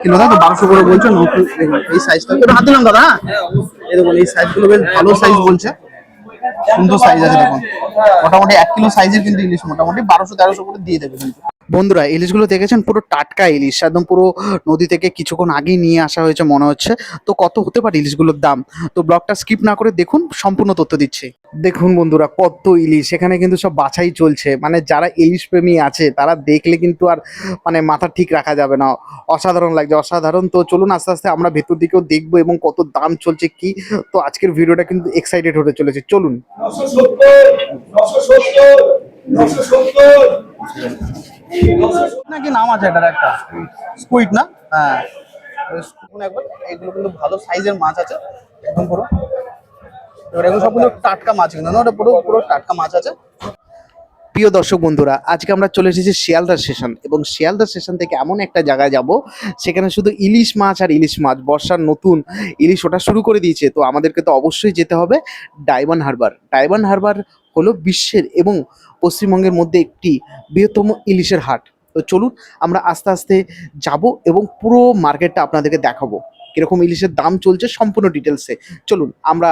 Kilo দাদা বারোশো করে বলছে নতুন এই সাইজটা এটা হাত দিলাম দাদা হ্যাঁ? এই দেখুন, এই সাইজগুলো বেশ ভালো সাইজ বলছে। সুন্দর সাইজ আছে দেখুন। মোটামুটি এক কিলো সাইজের কিন্তু ইলিশ মোটামুটি বারোশো তেরোশো করে দিয়ে দেবে কিন্তু। বন্ধুরা, ইলিশগুলো দেখেছেন? পুরো টাটকা ইলিশ, একদম পুরো নদী থেকে কিছুক্ষণ আগেই নিয়ে আসা হয়েছে মনে হচ্ছে। তো কত হতে পারে ইলিশগুলোর দাম? তো ব্লগটা স্কিপ না করে দেখুন, সম্পূর্ণ তথ্য দিচ্ছি। দেখুন বন্ধুরা, কত ইলিশ, এখানে কিন্তু সব বাছাই চলছে। মানে যারা ইলিশ প্রেমী আছে, তারা দেখলে কিন্তু আর মানে মাথা ঠিক রাখা যাবে না। অসাধারণ লাগছে, অসাধারণ। তো চলুন আস্তে আস্তে আমরা ভেতর দিকেও দেখব এবং কত দাম চলছে কি। তো আজকের ভিডিওটা কিন্তু এক্সাইটেড হতে চলেছে। চলুন। নাকি নাম আছে এটার একটা? স্কুইড না? হ্যাঁ। একবার, এগুলো কিন্তু ভালো সাইজের মাছ আছে, একদম পুরো। এবার এগুলো সবগুলো টাটকা মাছ কিন্তু না, ওটা পুরো পুরো টাটকা মাছ আছে। প্রিয় দর্শক বন্ধুরা, আজকে আমরা চলে এসেছি শিয়ালদা স্টেশন এবং শিয়ালদা স্টেশন থেকে এমন একটা জায়গায় যাব, সেখানে শুধু ইলিশ মাছ আর ইলিশ মাছ, বর্ষার নতুন ইলিশ ওটা শুরু করে দিয়েছে। তো আমাদেরকে তো অবশ্যই যেতে হবে ডায়মন্ড হারবার। ডায়মন্ড হারবার হলো বিশ্বের এবং পশ্চিমবঙ্গের মধ্যে একটি বৃহত্তম ইলিশের হাট। তো চলুন আমরা আস্তে আস্তে যাব এবং পুরো মার্কেটটা আপনাদেরকে দেখাবো। কীরকম ইলিশের দাম চলছে সম্পূর্ণ ডিটেলসে চলুন, আমরা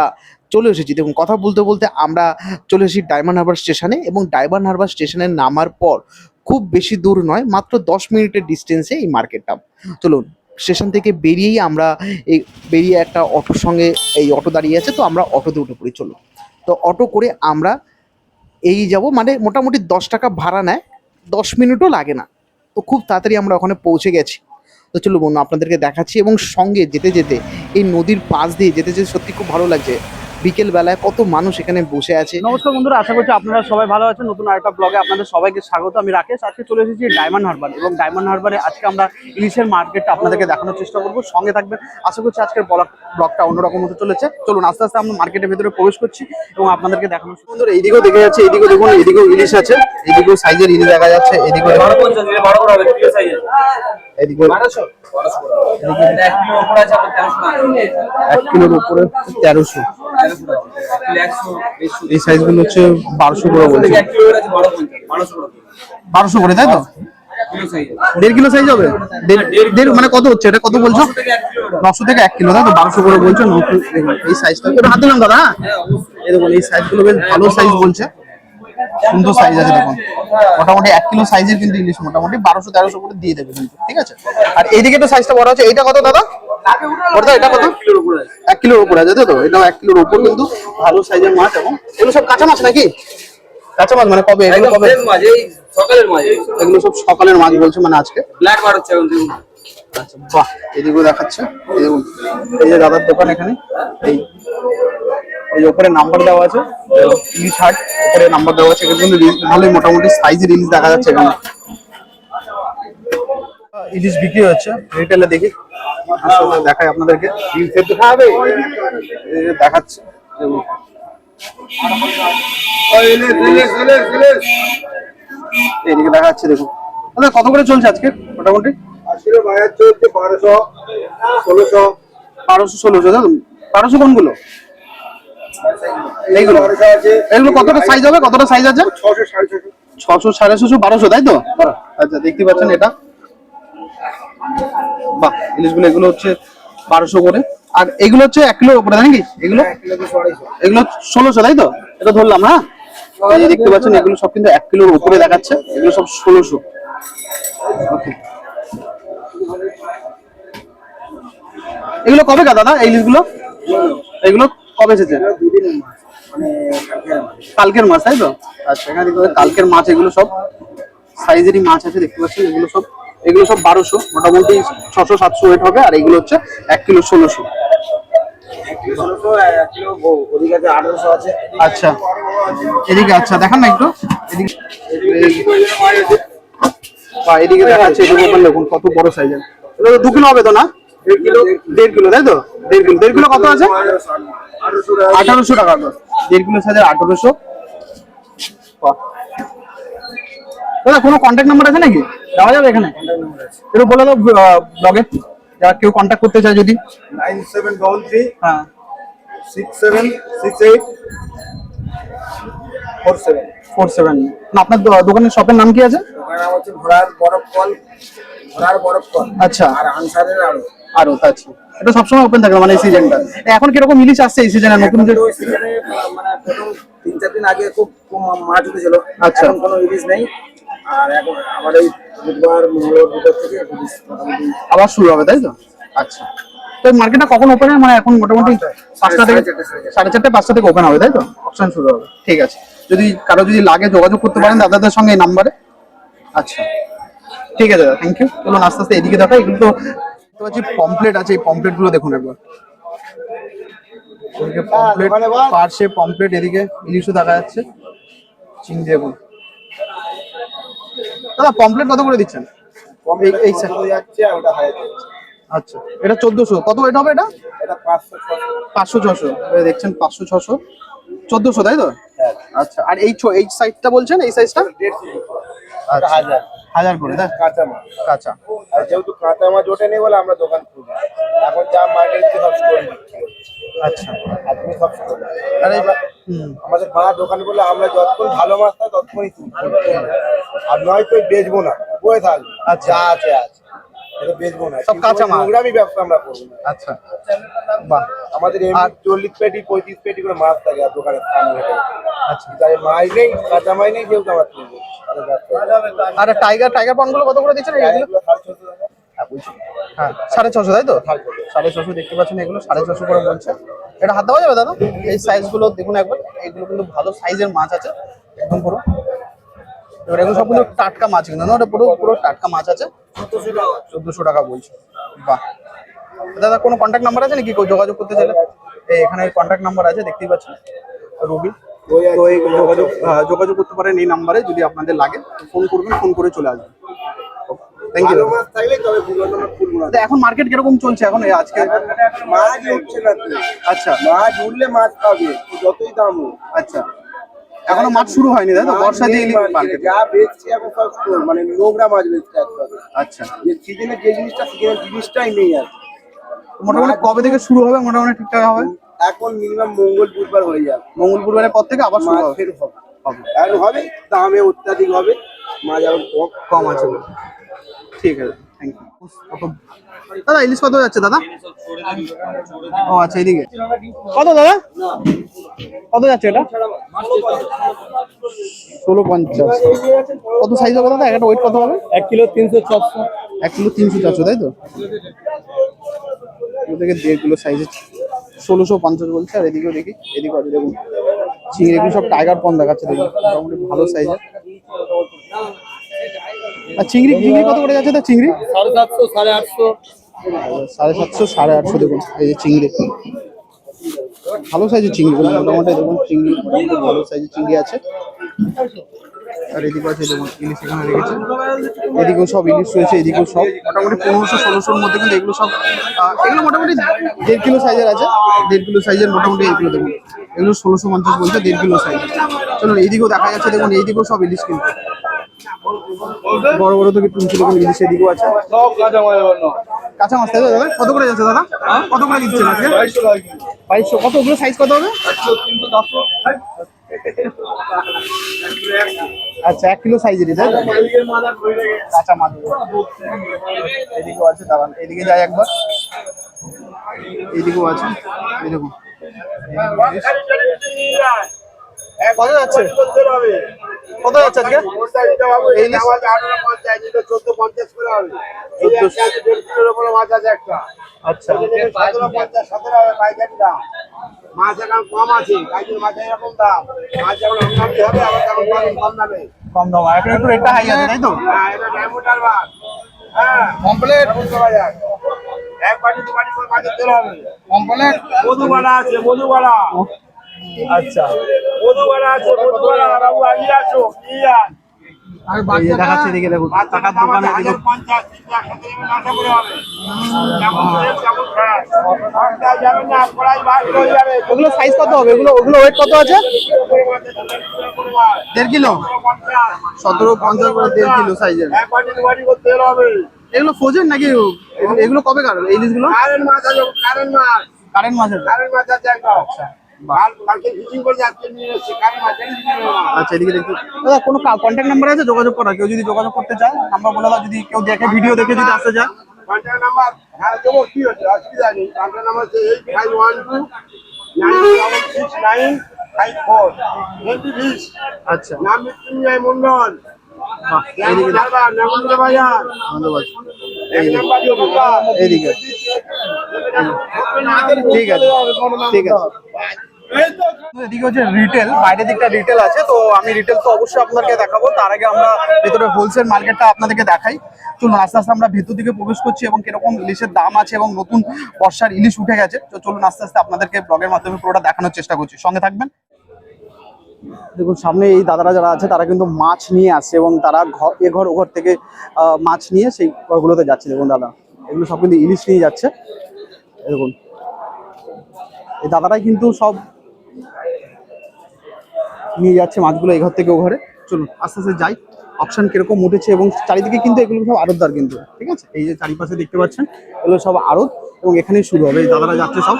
চলে এসেছি। দেখুন, কথা বলতে বলতে আমরা চলে এসেছি ডায়মন্ড হারবার স্টেশনে এবং ডায়মন্ড হারবার স্টেশনে নামার পর খুব বেশি দূর নয়, মাত্র দশ মিনিটের ডিস্টেন্সে এই মার্কেটটা চলুন স্টেশন থেকে বেরিয়েই আমরা এই বেরিয়ে একটা অটোর সঙ্গে এই অটো দাঁড়িয়ে আছে, তো আমরা অটোতে উঠে পড়ি, চলুন। তো অটো করে আমরা এই যাব মানে মোটামুটি দশ টাকা ভাড়া নেয়, দশ মিনিটও লাগে না। তো খুব তাড়াতাড়ি আমরা ওখানে পৌঁছে গেছি। তো চলো বন্ধু, আপনাদেরকে দেখাচ্ছি এবং সঙ্গে যেতে যেতে এই নদীর পাশ দিয়ে যেতে যেতে সত্যি খুব ভালো লাগছে। বিকেল বেলায় কত মানুষ এখানে বসে আছে। নমস্কার বন্ধুরা আশা করছি আপনারা সবাই ভালো আছেন। নতুন আরেকটা ব্লগে আপনাদের সবাইকে স্বাগত। আমি রাকেশ আজকে চলে এসেছি ডায়মন্ড হারবার এবং ডায়মন্ড হারবারে আজকে আমরা ইলিশের মার্কেটটা আপনাদেরকে দেখানোর চেষ্টা করব। সঙ্গে থাকবেন। আশা করছি আজকের ব্লগটা অন্যরকম হতে চলেছে। চলুন আস্তে আস্তে আমরা মার্কেটের ভেতরে প্রবেশ করছি এবং আপনাদেরকে দেখানো বন্ধুরা এইদিকেও দেখে যাচ্ছে এইদিকেও দেখুন এইদিকেও ইলিশ আছে। এইদিকেও সাইজের ইলিশ দেখা যাচ্ছে। এদিকেও এক কিলোর উপরে তেরোশো। এই সাইজগুলো হচ্ছে বারোশো করে বলছে। বারোশো করে, তাই তো? দেড় কিলো সাইজ হবে? দেড় মানে কত হচ্ছে? এটা কত বলছো? নশো থেকে এক কিলো, তাই তো? বারোশো করে বলছো এই সাইজটা হাতে নাম দাদা হ্যাঁ? এই দেখুন, এই সাইজগুলো বেশ ভালো সাইজ বলছে। সুন্দর সাইজ আছে দেখুন। মোটামুটি এক কিলো সাইজের কিন্তু ইলিশ মোটামুটি বারোশো তেরোশো করে দিয়ে দেবে কিন্তু ঠিক আছে? আর এইদিকে তো সাইজটা বড় আছে এইটা কত দাদা? এটা কত? কিলোর উপরে এক কিলোর উপরে আছে তো? এটাও এক কিলোর উপর কিন্তু ভালো সাইজের মাছ এবং এগুলো সব কাঁচা মাছ নাকি? কাঁচা মাছ মানে কবে? এগুলো কবে? ফ্রেশ মাছ এই সকালের মাছ। এগুলো সব সকালের মাছ বলছে মানে আজকে। ব্ল্যাক বার হচ্ছে আচ্ছা বাহ এদিকেও দেখাচ্ছে। এই যে দাদার দোকান এখানে। এই এই যে উপরে নাম্বার দেওয়া আছে হাট উপরে নাম্বার দেওয়া আছে। এখানে কিন্তু ভালোই মোটামুটি সাইজের ইলিশ দেখা যাচ্ছে এখানে। ইলিশ বিক্রি হচ্ছে। রিটেলে দেখি দেখাই আপনাদেরকে। দেখাচ্ছে। এদিকে দেখুন। দাদা কত করে চলছে আজকে মোটামুটি? বারোশো ষোলোশো। বারোশো ষোলোশো দাদা বারোশো কোনগুলো? এইগুলো এগুলো কতটা সাইজ হবে? কতটা সাইজ আছে? ছশো সাড়ে ছশো। বারোশো তাই তো? আচ্ছা দেখতে পাচ্ছেন এটা। বাহ ইলিশগুলো এগুলো হচ্ছে বারোশো করে। আর এগুলো হচ্ছে এক কিলোর উপরে নাকি? এগুলো? কিলো এগুলো ষোলোশো তাই তো? এটা ধরলাম হ্যাঁ? এই দেখতে পাচ্ছেন এগুলো সব কিন্তু এক কিলোর উপরে দেখাচ্ছে। এগুলো সব ষোলোশো। ওকে এগুলো কবে কা দাদা এই ইলিশগুলো এগুলো কবে এসেছে? মানে কালকের মাছ। তাই তো? আচ্ছা এখানে কালকের মাছ এগুলো সব সাইজেরই মাছ আছে দেখতে পাচ্ছেন? এগুলো সব এগুলো সব বারোশো মোটামুটি ছশো সাতশো ওয়েট হবে আর এগুলো হচ্ছে এক কিলো ষোলোশো। আচ্ছা। এদিকে আচ্ছা দেখান না একটু। এদিকে এদিকে দেখাচ্ছে দেখুন কত বড় সাইজের দু কিলো হবে তো না? দেড় কিলো দেড় কিলো তাই তো? দেড় কিলো দেড় কিলো কত আছে? আঠারোশো টাকা আঠারোশো টাকা দেড় কিলো সাইজের আঠারোশো। দাদা কোনো কন্ট্যাক্ট নাম্বার আছে নাকি? দেওয়া যাবে এখানে? একটু বলে দাও ব্লগে যারা কেউ কন্ট্যাক্ট করতে চায় যদি। নাইন সেভেন ডবল থ্রি হ্যাঁ। Six seven six eight four seven. Four seven. না আপনার দোকানের শপের নাম কি আছে? ওখানে নাম হচ্ছে ঘোড়ার বরফ ফল আর বরফ কম আচ্ছা। আর আনসারের আরও আরও আচ্ছা এটা সবসময় ওপেন থাকে মানে এই সিজনটা এখন কীরকম ইলিশ আসছে এই সিজনে নতুন যে সিজনে মানে প্রথম তিন চার দিন আগে খুব মাছ উঠেছিল। আচ্ছা। এখন কোনো ইলিশ নেই। আর এখন আমার এই বুধবার মঙ্গলবার বুধবার থেকে আবার শুরু হবে তাই তো? আচ্ছা। তো মার্কেটটা কখন ওপেন হয়? মানে এখন মোটামুটি পাঁচটা থেকে। সাড়ে চারটে। পাঁচটা থেকে ওপেন হবে তাই তো? অপশন শুরু হবে। ঠিক আছে। যদি কারও যদি লাগে যোগাযোগ করতে পারেন দাদাদের সঙ্গে এই নাম্বারে আচ্ছা। ঠিক আছে দাদা থ্যাংক ইউ চলুন আস্তে আস্তে এদিকে দেখো। এগুলো তো দেখতে পাচ্ছি পমপ্লেট আছে এই পমপ্লেটগুলো দেখুন একবার। এদিকে পমপ্লেট পার্সে পমপ্লেট এদিকে ইলিশও দেখা যাচ্ছে চিংড়ি দেখুন। দাদা পমপ্লেট কত করে দিচ্ছেন? এই- হয়ে আচ্ছা এটা চোদ্দশো। কত ওয়েট হবে এটা? এটা পাঁচশো ছশো। দেখছেন পাঁচশো ছশো। চোদ্দশো তাই তো? আচ্ছা আর এই এই সাইজটা বলছেন এই সাইজটা আচ্ছা। হাজার করে তাই? কাঁচা মাছ। কাঁচা। আর যেহেতু কাঁচা মাছ ওঠে নেই বলে আমরা দোকান খুলি এখন যা মার্কেট সব স্টোর আচ্ছা। তুমি সব আমাদের মা দোকান বলে আমরা যতক্ষণ ভালো মাছ থাকে ততক্ষণই। আর নয়তো বেচবো না বয়ে থাকব। আচ্ছা। যা আছে আছে। এটা বেচবো না। সব কাঁচা ব্যবসা আমরা করব আচ্ছা। বাহ। আমাদের চল্লিশ পেটি পঁয়ত্রিশ পেটি করে মাছ থাকে আর দোকানের সামনে। আচ্ছা। তাই মাছ নেই কাঁচা মাছ নেই যেহেতু আমার। আর টাইগার টাইগার পনগুলো কত করে দিচ্ছেন এগুলো। হ্যাঁ সাড়ে ছশো, তাই তো? সাড়ে ছশো দেখতে পাচ্ছেন এগুলো, সাড়ে ছশো করে বলছে। এটা হাত দেওয়া যাবে দাদা? এই দেখুন একবার। কিন্তু ভালো সাইজের মাছ আছে, একদম পুরো। এবার এগুলো সব টাটকা মাছ কিন্তু ওটা পুরো পুরো টাটকা মাছ আছে। চোদ্দশো টাকা বলছে। বাহ। দাদা, কোনো কন্ট্যাক্ট নাম্বার আছে নাকি? যোগাযোগ করতে চাইলে? এখানে কন্ট্যাক্ট নাম্বার আছে, দেখতেই পাচ্ছেন। রবি। তো এই যোগাযোগ যোগাযোগ করতে পারেন এই নাম্বারে যদি আপনাদের লাগে ফোন করবেন ফোন করে চলে আসবেন। থ্যাংক ইউ এখন মার্কেট কীরকম চলছে? এখন আজকে মাছ উঠছে না আচ্ছা। মাছ উঠলে মাছ পাবে যতই দাম আচ্ছা। এখনও মাছ শুরু হয়নি তাই তো বর্ষা দিয়ে মার্কেট যা বেচছি এখন সব মানে নোংরা মাছ বেচছে আচ্ছা। যে সিজনে যে জিনিসটা সিজনের জিনিসটাই নেই আর। মোটামুটি কবে থেকে শুরু হবে? মোটামুটি ঠিকঠাক হবে? এখন মিনিমাম মঙ্গল বুধবার হয়ে যাবে। মঙ্গল বুধবারের পর থেকে আবার শুরু মাছ হবে? ফের হবে। হবে। এখন হবে দামে অত্যাধিক হবে মাছ এখন কম কম আছে। বলে। ঠিক আছে থ্যাংক ইউ দাদা ইলিশ কত যাচ্ছে দাদা? ও আচ্ছা এইদিকে। কত দাদা? কত যাচ্ছে এটা? ষোলো পঞ্চাশ। কত সাইজ হবে দাদা? একটা ওয়েট কত হবে? এক কিলো তিনশো চারশো। এক কিলো তিনশো চারশো তাই তো? এগুলো থেকে দেড় কিলো সাইজের ষোলোশো পঞ্চাশ বলছে, আর এদিকেও দেখি এদিকে আছে, দেখুন। চিংড়ি এগুলো সব টাইগার পন দেখাচ্ছে, দেখুন। মোটামুটি ভালো সাইজের আর চিংড়ি চিংড়ি কত করে যাচ্ছে তা চিংড়ি? সাড়ে সাতশো, সাড়ে আটশো সাড়ে সাতশো সাড়ে আটশো দেখুন, এই যে চিংড়ি। ভালো সাইজের চিংড়ি মোটামুটি, দেখুন, চিংড়ি ভালো সাইজের চিংড়ি আছে। আর এদিকে আছে ইলিশ এখানে রেখেছে। এদিকেও সব ইলিশ রয়েছে এদিকেও সব। মোটামুটি পনেরোশো ষোলোশোর মধ্যে কিন্তু এগুলো সব এগুলো মোটামুটি দেড় কিলো সাইজের আছে। দেড় কিলো সাইজের মোটামুটি এগুলো দেখুন। এগুলো ষোলোশো পঞ্চাশ বলছে দেড় কিলো সাইজ চলুন এইদিকেও দেখা যাচ্ছে দেখুন এইদিকেও সব ইলিশ কিন্তু। বড় বড় থেকে টুনচি দেখুন ইলিশ এদিকেও আছে। কাঁচা মাছ বলল কাঁচা মাছ তাই দাদা? কত করে যাচ্ছে দাদা? কত করে দিচ্ছেন আজকে? বাইশশো কত ওগুলো সাইজ কত হবে? আচ্ছা এক কিলো সাইজেরই তাই কাঁচা মাছ। এদিকেও আছে এদিকে যাই একবার। এদিকেও আছে দেখুন কত যাচ্ছে? কত যাচ্ছে আজকে? এই চোদ্দ পঞ্চাশ। করে হবে মাছ আছে একটা। আচ্ছা। সতেরো পঞ্চাশ সতেরো হবে পাইকারি দাম। মাছ এখন কম আছে কাজের মাছ এরকম দাম। মাছ যখন হবে আবার তখন কম দামে। কম দাম এখন একটু রেটটা হাই আছে তাই তো? হ্যাঁ এটা ডায়মন্ডার মাছ। হ্যাঁ কমপ্লিট বাজার। এক বাটি দু বাটি করে মাছের তেল হবে। কমপ্লিট মধুবালা আছে মধুবালা। আচ্ছা। মধুবালা আছে মধুবালা বাবু আসো দেখাচ্ছে এদিকে দেখুন টাকার দোকানে ওগুলো সাইজ কত হবে? ওগুলো ওগুলো ওয়েট কত আছে? দেড় কিলো। সতেরো পঞ্চাশ করে দেড় কিলো সাইজের এগুলো ফোজেন নাকি? এগুলো- কবে কার এই ইলিশগুলো কারেন্ট মাছ আছে কারেন্ট মাছ। কারেন্ট মাছের কারেন্ট মাছ আছে আচ্ছা এদিকে দেখতে দাদা কোনো কন্ট্যাক্ট নাম্বার আছে? যোগাযোগ করা কেউ যদি যোগাযোগ করতে চায় নাম্বার বলে দাও যদি কেউ দেখে ভিডিও দেখে যদি আসতে চায়। কন্ট্যাক্ট নাম্বার হ্যাঁ দেবো কি হচ্ছে? অসুবিধা নেই। কন্ট্যাক্ট নাম্বার হচ্ছে eight five one two nine six nine five four twenty বিশ আচ্ছা। নাম মৃত্যুঞ্জয় মন্ডল। ঠিক আছে। ঠিক আছে। হচ্ছে রিটেল বাইরের দিকটা রিটেল আছে, তো আমি রিটেল তো অবশ্যই আপনাদেরকে দেখাবো। তার আগে আমরা ভেতরে হোলসেল মার্কেটটা আপনাদেরকে দেখাই। চলুন, আস্তে আস্তে আমরা ভেতর দিকে প্রবেশ করছি এবং ইলিশের দাম আছে এবং নতুন বর্ষার ইলিশ উঠে গেছে। তো চলুন, আস্তে আস্তে আপনাদেরকে ব্লগের মাধ্যমে পুরোটা দেখানোর চেষ্টা করছি। সঙ্গে থাকবেন? দেখুন, সামনে এই দাদারা যারা আছে, তারা কিন্তু মাছ নিয়ে আসছে এবং তারা ঘর এ ঘর ও ঘর থেকে মাছ নিয়ে সেই ঘরগুলোতে যাচ্ছে। দেখুন, দাদা, এগুলো সব কিন্তু ইলিশ নিয়ে যাচ্ছে। দেখুন, এই দাদারাই কিন্তু সব নিয়ে যাচ্ছে মাছগুলো এঘর ঘর থেকে ও ঘরে। চলুন, আস্তে আস্তে যাই। অপশন কীরকম উঠেছে এবং চারিদিকে কিন্তু এগুলো সব আড়তদার কিন্তু। ঠিক আছে? এই যে চারিপাশে দেখতে পাচ্ছেন, এগুলো সব আড়ত এবং এখানেই শুরু হবে। এই দাদারা যাচ্ছে সব।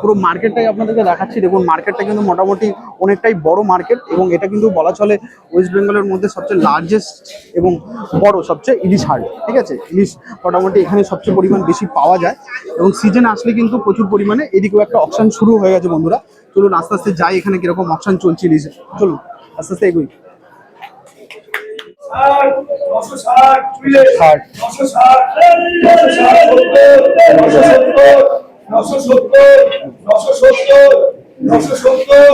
পুরো মার্কেটটাই আপনাদেরকে দেখাচ্ছি দেখুন মার্কেটটা কিন্তু মোটামুটি অনেকটাই বড় মার্কেট এবং এটা কিন্তু বলা চলে ওয়েস্ট বেঙ্গলের মধ্যে সবচেয়ে লার্জেস্ট এবং বড় সবচেয়ে ইলিশ হাট ঠিক আছে ইলিশ মোটামুটি এখানে সবচেয়ে পরিমাণ বেশি পাওয়া যায় এবং সিজন আসলে কিন্তু প্রচুর পরিমাণে এদিকেও একটা অপশন শুরু হয়ে গেছে বন্ধুরা চলুন আস্তে আস্তে যাই এখানে কীরকম অপশন চলছে ইলিশে চলুন আস্তে আস্তে এগুই ষাট নশো সত্তর নশো সত্তর নশো সত্তর।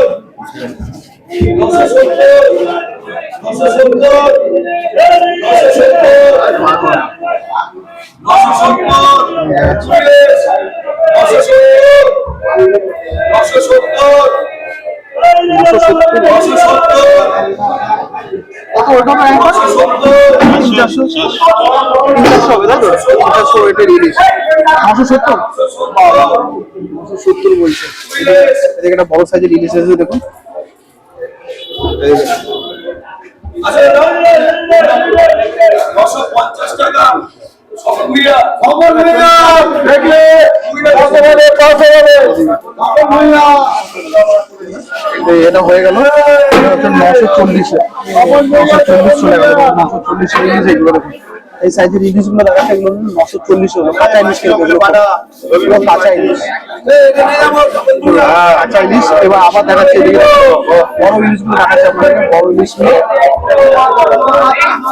তিনশো হবে তাই তো তিনশো এটা রিলিজ নশো সত্তর সত্তর বলছে। এটা একটা বড় সাইজের রিলিজ আছে দেখুন। নশো পঞ্চাশ এটা হয়ে গেল। নশো চল্লিশে। নশো চল্লিশ চলে গেল। নশো চল্লিশ এই সাইজের ইলিশগুলো দেখাচ্ছে এগুলো নশো চল্লিশ হলো কাঁচা ইলিশ এগুলো কাঁচা ইলিশ। কাঁচা ইলিশ। এবার আবার দেখাচ্ছে এদিকে। বড় ইলিশগুলো দেখাচ্ছে আপনাদেরকে বড় ইলিশ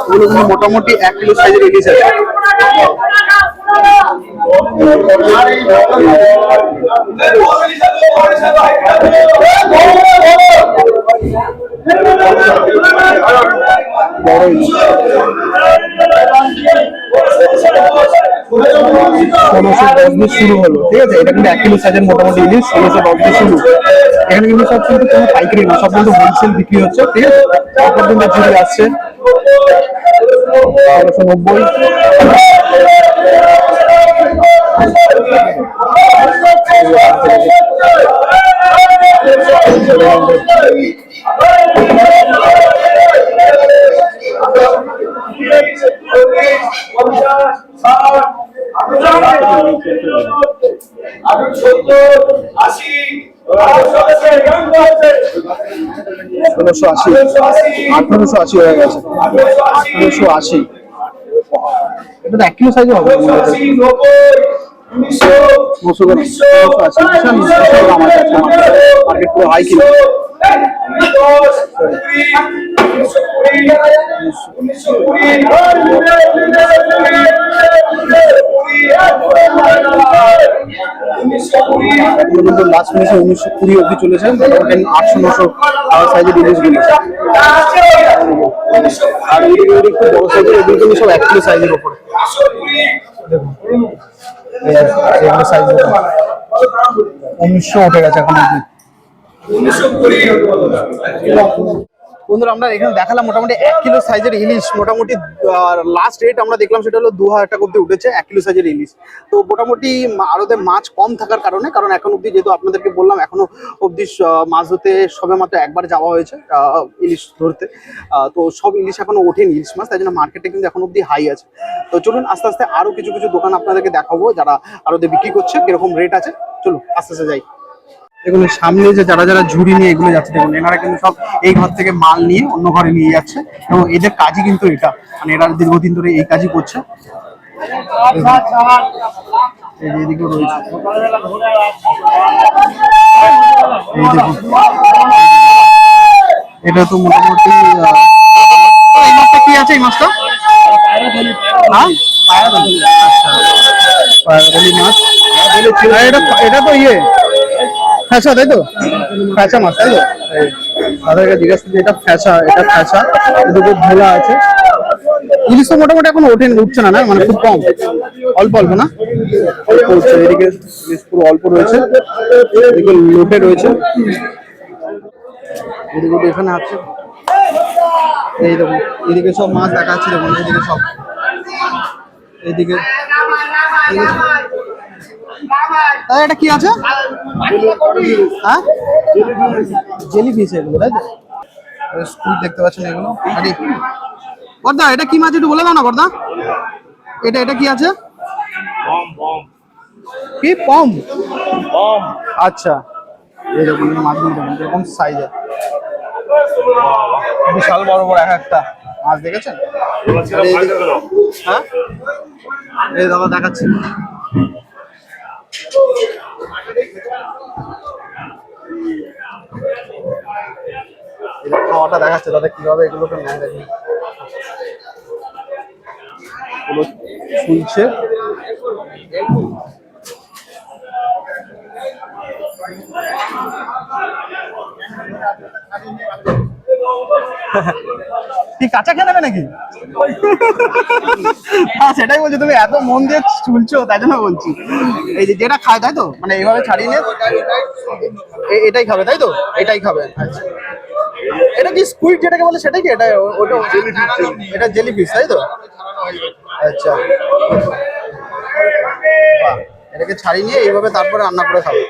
ওগুলো কিন্তু মোটামুটি এক কিলো সাইজের ইলিশ আছে। ষোলোশো দশ দিয়ে ঠিক আছে? এটা কিন্তু এক সাইজের মোটামুটি ইলিশ ষোলোশো দশ দিয়ে শুরু। এখানে কিন্তু সব কিন্তু কোনো পাইকারি না সব কিন্তু হোলসেল বিক্রি হচ্ছে, ঠিক আছে? তারপর কিন্তু ঝুড়ি আসছে। ষোলোশো নব্বই। ষোলোশো আশি। আঠারোশো আশি হয়ে গেছে। আঠারোশো আশি। এটা তো এক হবে নশো মার্কেট পুরো হাই কিলো লাস্ট মিনিটে উনিশশো কুড়ি অব্দি চলেছে আটশো নশো সাইজের ইলিশগুলো আর সাইজের সব এক কিলো সাইজের ওপরে এগুলো সাইজ উনিশশো উঠে গেছে এখন অব্দি বন্ধুরা, আমরা এখানে দেখালাম মোটামুটি এক কিলো সাইজের ইলিশ। মোটামুটি লাস্ট রেট আমরা দেখলাম সেটা হলো দু হাজার টাকা অব্দি উঠেছে এক কিলো সাইজের ইলিশ। তো মোটামুটি আরতে মাছ কম থাকার কারণে, কারণ এখন অব্দি যেহেতু আপনাদেরকে বললাম, এখনও অব্দি মাছ ধরতে সবে মাত্র একবার যাওয়া হয়েছে ইলিশ ধরতে। তো সব ইলিশ এখনও ওঠেনি ইলিশ মাছ, তাই জন্য মার্কেটে কিন্তু এখন অব্দি হাই আছে। তো চলুন, আস্তে আস্তে আরও কিছু কিছু দোকান আপনাদেরকে দেখাবো, যারা আরতে বিক্রি করছে, কীরকম রেট আছে। চলুন, আস্তে আস্তে যাই। এই সামনে যে যারা যারা ঝুড়ি নিয়ে এগুলো যাচ্ছে, দেখুন, এনারা কিন্তু সব এই ঘর থেকে মাল নিয়ে অন্য ঘরে নিয়ে যাচ্ছে এবং এদের কাজই কিন্তু এটা। মানে এরা দীর্ঘদিন ধরে এই কাজই করছে। এটা তো মোটামুটি এই মাছটা কি আছে, এই মাছটা? আচ্ছা মাছ। এটা তো ইয়ে ফ্যাসা তাই তো? ফ্যাসা মাছ তাই তো? তাদেরকে জিজ্ঞাসা করছি, এটা ফ্যাসা এটা ফ্যাসা দুটো ভোলা আছে। ইলিশ তো মোটামুটি এখন ওঠেন, উঠছে না না? মানে খুব কম। অল্প অল্প, না? অল্প উঠছে এদিকে ইলিশ পুরো অল্প রয়েছে। এদিকে লোটে রয়েছে। এদিকে এখানে আছে। এই দেখুন, এদিকে সব মাছ দেখাচ্ছে দেখুন, এদিকে সব। এদিকে এদিকে এটা কি আছে? হ্যাঁ? জেলি ফিস এগুলো তাই তো? স্কুল দেখতে পাচ্ছেন এগুলো। আরে বর্দা এটা কি মাছ? একটু বলে দাও না বর্দা এটা এটা কি আছে? কি? পম আচ্ছা। এই দেখুন মাছগুলো দেখুন এরকম সাইজের বিশাল বড় বড় এক একটা মাছ দেখেছেন? হ্যাঁ? এই দাদা দেখাচ্ছি। খাওয়াটা দেখাচ্ছে দাদা কীভাবে এগুলোকে নেয় এগুলো শুনছে। কি কাঁচা খেয়ে নেবে নাকি? হ্যাঁ সেটাই বলছি, তুমি এত মন দিয়ে চুলছো, তাই জন্য বলছি। এই যে যেটা খায়, তাই তো? মানে এইভাবে ছাড়িয়ে এ- এটাই খাবে, তাই তো? এটাই খাবে। এটা কি স্কুইড যেটাকে বলে সেটাই কি? এটা ওটা এটা জেলি ফিশ তাই তো? আচ্ছা। এটাকে ছাড়িয়ে নিয়ে এইভাবে তারপরে রান্না করে খাবে।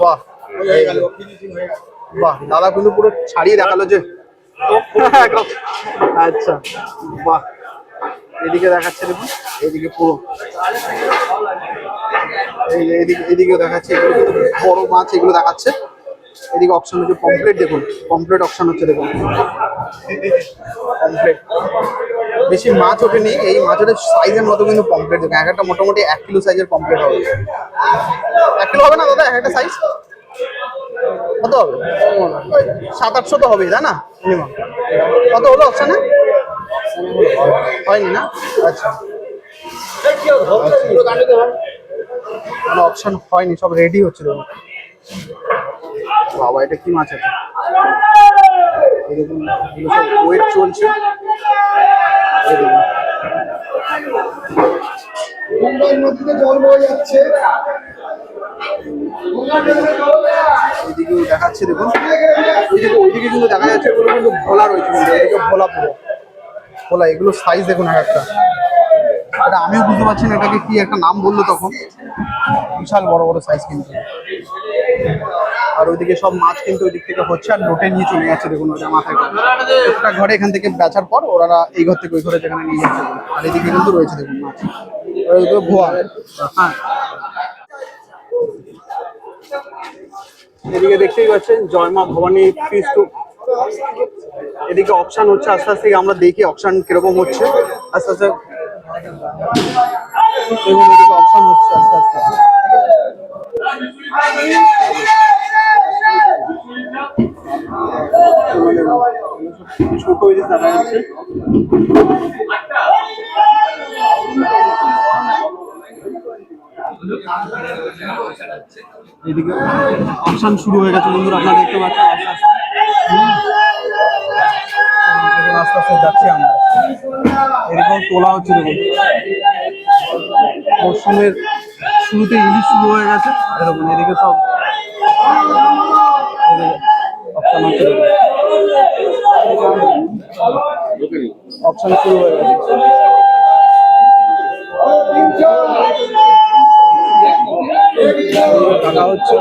বাহ। বাহ দাদা কিন্তু পুরো ছাড়িয়ে দেখাল যে আচ্ছা। বাহ এদিকে দেখাচ্ছে দেখুন এদিকে পুরো। এদিকে এদিকেও দেখাচ্ছে এগুলো কিন্তু বড় মাছ এগুলো দেখাচ্ছে। এদিকে অপশন হচ্ছে পমপ্লেট দেখুন পমপ্লেট অপশন হচ্ছে দেখুন। পমপ্লেট বেশি মাছ ওঠেনি এই মাছের সাইজের মতো কিন্তু পমপ্লেট দেখুন এক একটা মোটামুটি এক কিলো সাইজের পমপ্লেট হবে। এক কিলো হবে না দাদা এক একটা সাইজ কত হবে? সাত আটশো তো হবেই, তাই না? মিনিমাম কত হলো অপশানে হয়নি না? আচ্ছা। কোনো অপশন হয়নি, সব রেডি হচ্ছে দেখুন বাবা, এটা কি মাছ আছে ওয়েট চলছে। এই মুম্বাই নদীতে জল বয়ে যাচ্ছে। এইদিকেও দেখাচ্ছে দেখুন। ওইদিকে ওইদিকে কিন্তু দেখা যাচ্ছে এগুলো কিন্তু ভোলা রয়েছে কিন্তু ভোলা পুরো। ভোলা, এগুলো সাইজ দেখুন এক একটা। এটা আমিও বুঝতে পারছি না এটাকে কি একটা নাম বলল তখন। বিশাল বড় বড় সাইজ কিন্তু। আর ওইদিকে সব মাছ কিন্তু ওই দিক থেকে হচ্ছে আর লোটে নিয়ে চলে যাচ্ছে দেখুন ওটা মাথায় একটা ঘরে এখান থেকে বেচার পর ওরা এই ঘর থেকে ওই ঘরে যেখানে নিয়ে যাচ্ছে। আর এদিকে কিন্তু রয়েছে দেখুন মাছ। ওইগুলো ভুয়া হ্যাঁ। এদিকে দেখতেই পাচ্ছেন, জয়মা ভবানী ফিস টু এদিকে অপশন হচ্ছে, আস্তে আস্তে আমরা দেখি অপশন কীরকম হচ্ছে। আস্তে আস্তে হচ্ছে, আস্তে আস্তে। ছোট দেখা যাচ্ছে এদিকে অপশন শুরু হয়ে গেছে বন্ধুরা, আপনারা দেখতে পাচ্ছেন আস্তে আস্তে। আস্তে আস্তে যাচ্ছি আমরা। এরকম তোলা হচ্ছে দেখুন। মরশুমের শুরুতে ইলিশ শুরু হয়ে গেছে। এরকম এদিকে সব অপশন হচ্ছে অপশন শুরু হয়ে গেছে। টাকা হচ্ছে।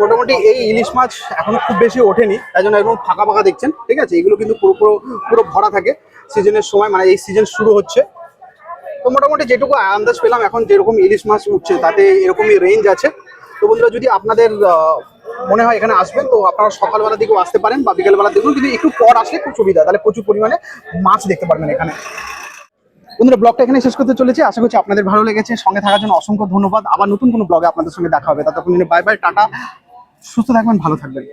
মোটামুটি এই ইলিশ মাছ এখনও খুব বেশি ওঠেনি, তাই জন্য একদম ফাঁকা ফাঁকা দেখছেন, ঠিক আছে? এগুলো কিন্তু পুরো পুরো পুরো ভরা থাকে। সিজনের সময় মানে এই সিজন শুরু হচ্ছে। তো মোটামুটি যেটুকু আন্দাজ পেলাম, এখন যেরকম ইলিশ মাছ উঠছে, তাতে এরকমই রেঞ্জ আছে। তো বন্ধুরা, যদি আপনাদের মনে হয় এখানে আসবেন, তো আপনারা সকালবেলা দিকেও আসতে পারেন বা বিকেলবেলা দেখুন কিন্তু একটু পর আসলে খুব সুবিধা, তাহলে প্রচুর পরিমাণে মাছ দেখতে পারবেন এখানে। বন্ধুরা, ব্লগটা এখানে শেষ করতে চলেছি। আশা করছি আপনাদের ভালো লেগেছে। সঙ্গে থাকার জন্য অসংখ্য ধন্যবাদ। আবার নতুন কোনো ব্লগে আপনাদের সঙ্গে দেখা হবে। ততক্ষণ বাই বাই টাটা। সুস্থ থাকবেন, ভালো থাকবেন।